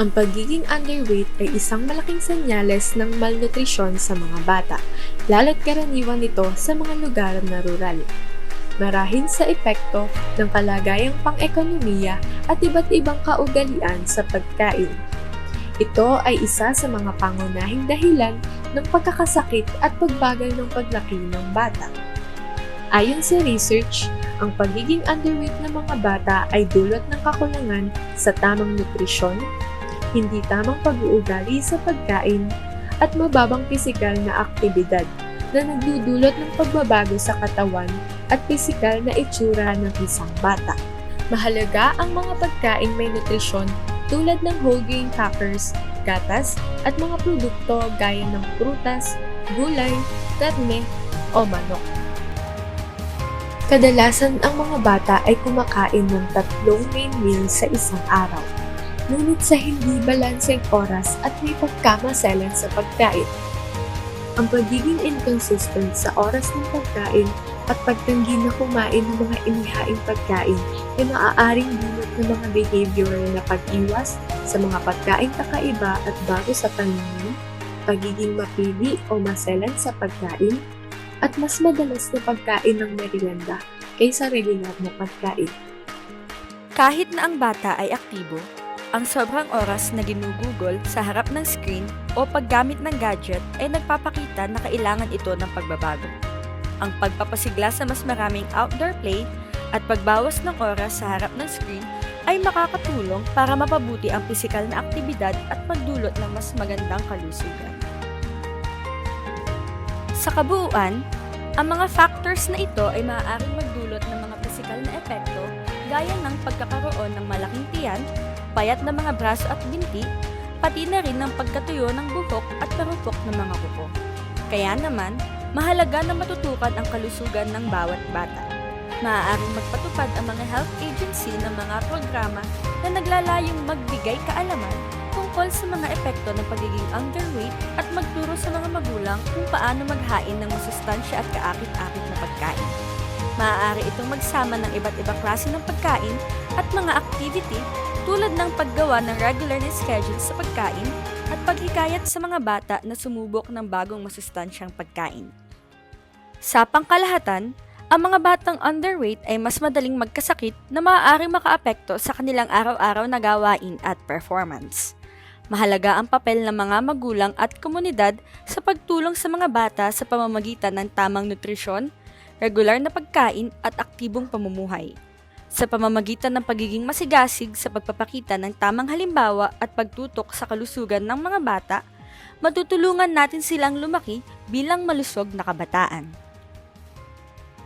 Ang pagiging underweight ay isang malaking senyales ng malnutrisyon sa mga bata, lalo't karaniwan nito sa mga lugar na rural. Marahil sa epekto ng kalagayang pang-ekonomiya at iba't ibang kaugalian sa pagkain. Ito ay isa sa mga pangunahing dahilan ng pagkakasakit at pagbagal ng paglaki ng bata. Ayon sa research, ang pagiging underweight ng mga bata ay dulot ng kakulangan sa tamang nutrisyon, hindi tamang pag-uugali sa pagkain, at mababang pisikal na aktibidad na nagdudulot ng pagbabago sa katawan at pisikal na itsura ng isang bata. Mahalaga ang mga pagkain may nutrisyon tulad ng whole grain crackers, gatas, at mga produkto gaya ng prutas, gulay, karne, o manok. Kadalasan ang mga bata ay kumakain ng tatlong main meals sa isang araw. Ngunit sa hindi balanseng oras at may pagkamaselan sa pagkain. Ang pagiging inconsistent sa oras ng pagkain at pagtanggi na kumain ng mga inihaing pagkain ay maaaring dulot ng mga behavioral na pag-iwas sa mga pagkain kakaiba at bago sa paningin, pagiging mapili o maselan sa pagkain, at mas madalas na pagkain ng merienda kaysa regular na pagkain. Kahit na ang bata ay aktibo, ang sobrang oras na ginugugol sa harap ng screen o paggamit ng gadget ay nagpapakita na kailangan ito ng pagbabago. Ang pagpapasigla sa mas maraming outdoor play at pagbawas ng oras sa harap ng screen ay makakatulong para mapabuti ang pisikal na aktibidad at magdulot ng mas magandang kalusugan. Sa kabuuan, ang mga factors na ito ay maaaring magdulot ng mga pisikal na epekto gaya ng pagkakaroon ng malaking tiyan, payat na mga braso at binti, pati na rin ng pagkatuyo ng buhok at parupok ng mga kuko. Kaya naman, mahalaga na matutukan ang kalusugan ng bawat bata. Maaaring magpatupad ang mga health agency ng mga programa na naglalayong magbigay kaalaman tungkol sa mga epekto ng pagiging underweight at magturo sa mga magulang kung paano maghain ng masustansya at kaakit-akit na pagkain. Maaari itong magsama ng iba't ibang klase ng pagkain at mga activity tulad ng paggawa ng regular na schedule sa pagkain at paghikayat sa mga bata na sumubok ng bagong masustansyang pagkain. Sa pangkalahatan, ang mga batang underweight ay mas madaling magkasakit na maaaring makaapekto sa kanilang araw-araw na gawain at performance. Mahalaga ang papel ng mga magulang at komunidad sa pagtulong sa mga bata sa pamamagitan ng tamang nutrisyon, regular na pagkain at aktibong pamumuhay. Sa pamamagitan ng pagiging masigasig sa pagpapakita ng tamang halimbawa at pagtutok sa kalusugan ng mga bata, matutulungan natin silang lumaki bilang malusog na kabataan.